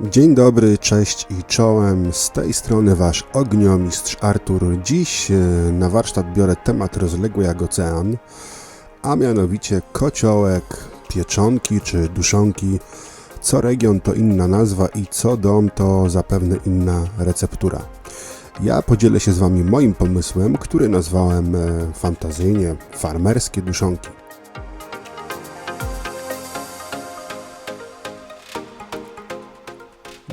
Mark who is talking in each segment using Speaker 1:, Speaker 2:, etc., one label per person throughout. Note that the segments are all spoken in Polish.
Speaker 1: Dzień dobry, cześć i czołem. Z tej strony wasz ogniomistrz Artur. Dziś e, na warsztat biorę temat rozległy jak ocean, a mianowicie kociołek, pieczonki czy duszonki. Co region to inna nazwa i co dom to zapewne inna receptura. Ja podzielę się z wami moim pomysłem, który nazwałem e, fantazyjnie farmerskie duszonki.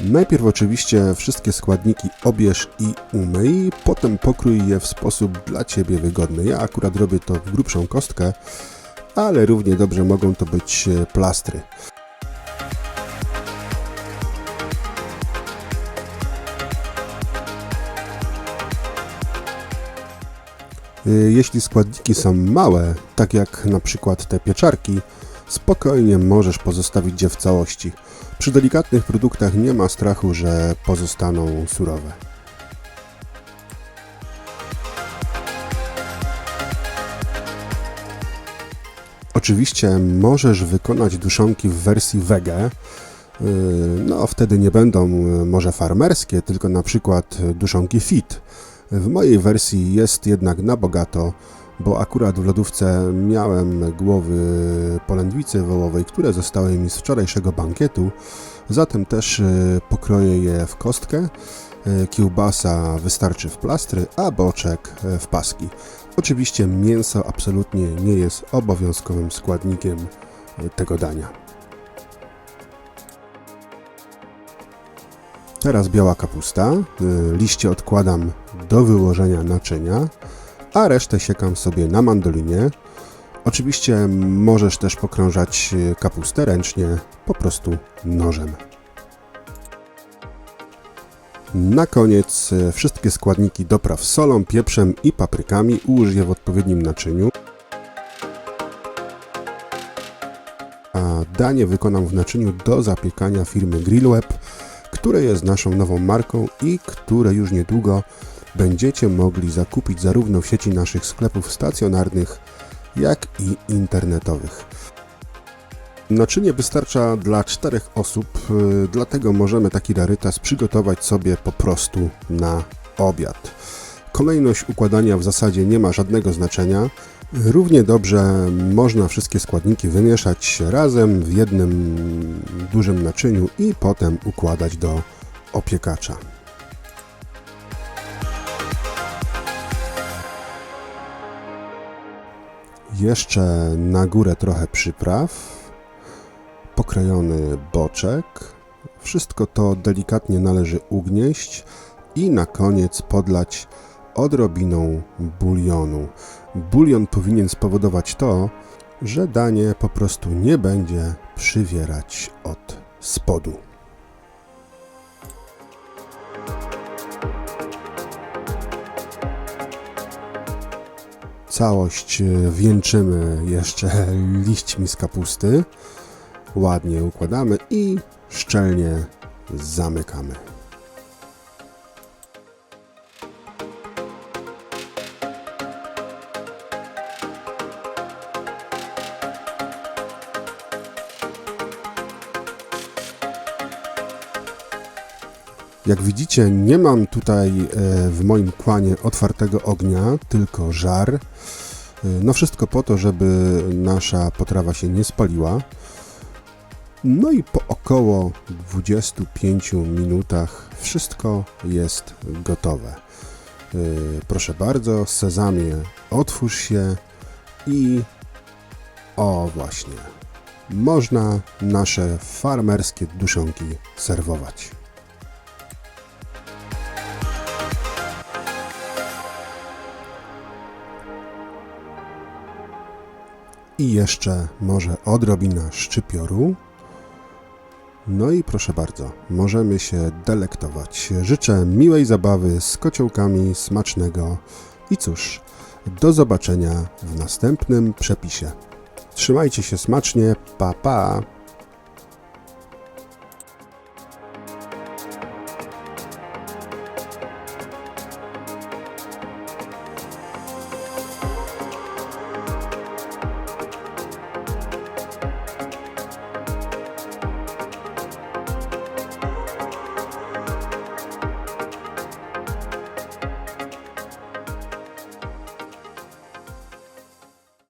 Speaker 1: Najpierw oczywiście wszystkie składniki obierz i umyj, potem pokrój je w sposób dla Ciebie wygodny. Ja akurat robię to w grubszą kostkę, ale równie dobrze mogą to być e, plastry. Y, Jeśli składniki są małe, tak jak na przykład te pieczarki, spokojnie możesz pozostawić je w całości. Przy delikatnych produktach nie ma strachu, że pozostaną surowe. Oczywiście możesz wykonać duszonki w wersji wege. Yy, No, wtedy nie będą yy, może farmerskie, tylko na przykład duszonki fit. W mojej wersji jest jednak na bogato, bo akurat w lodówce miałem głowy polędwicy wołowej, które zostały mi z wczorajszego bankietu, zatem też y, pokroję je w kostkę. Y, Kiełbasa wystarczy w plastry, a boczek y, w paski. Oczywiście mięso absolutnie nie jest obowiązkowym składnikiem tego dania. Teraz biała kapusta. Liście odkładam do wyłożenia naczynia, a resztę siekam sobie na mandolinie. Oczywiście możesz też pokrążać y, kapustę ręcznie, po prostu nożem. Na koniec y, wszystkie składniki dopraw solą, pieprzem i paprykami. Ułóż je w odpowiednim naczyniu. A danie wykonam w naczyniu do zapiekania firmy Grillweb które jest naszą nową marką i które już niedługo będziecie mogli zakupić zarówno w sieci naszych sklepów stacjonarnych, jak i internetowych. Naczynie wystarcza dla czterech osób, yy, dlatego możemy taki rarytas przygotować sobie po prostu na obiad. Kolejność układania w zasadzie nie ma żadnego znaczenia. Równie dobrze można wszystkie składniki wymieszać razem w jednym dużym naczyniu i potem układać do opiekacza. Jeszcze na górę trochę przypraw, pokrojony boczek. Wszystko to delikatnie należy ugnieść i na koniec podlać odrobiną bulionu. Bulion powinien spowodować to, że danie po prostu nie będzie przywierać od spodu. Całość e, wieńczymy jeszcze liśćmi z kapusty. Ładnie układamy i szczelnie zamykamy. Jak widzicie, nie mam tutaj e, w moim kłanie otwartego ognia, tylko żar. E, No wszystko po to, żeby nasza potrawa się nie spaliła. No i po około 25 minutach wszystko jest gotowe. E, Proszę bardzo, sezamie, otwórz się i o właśnie, można nasze farmerskie duszonki serwować. I jeszcze może odrobina szczypioru. No i proszę bardzo, możemy się delektować. Życzę miłej zabawy z kociołkami, smacznego i cóż, do zobaczenia w następnym przepisie. Trzymajcie się smacznie, pa pa!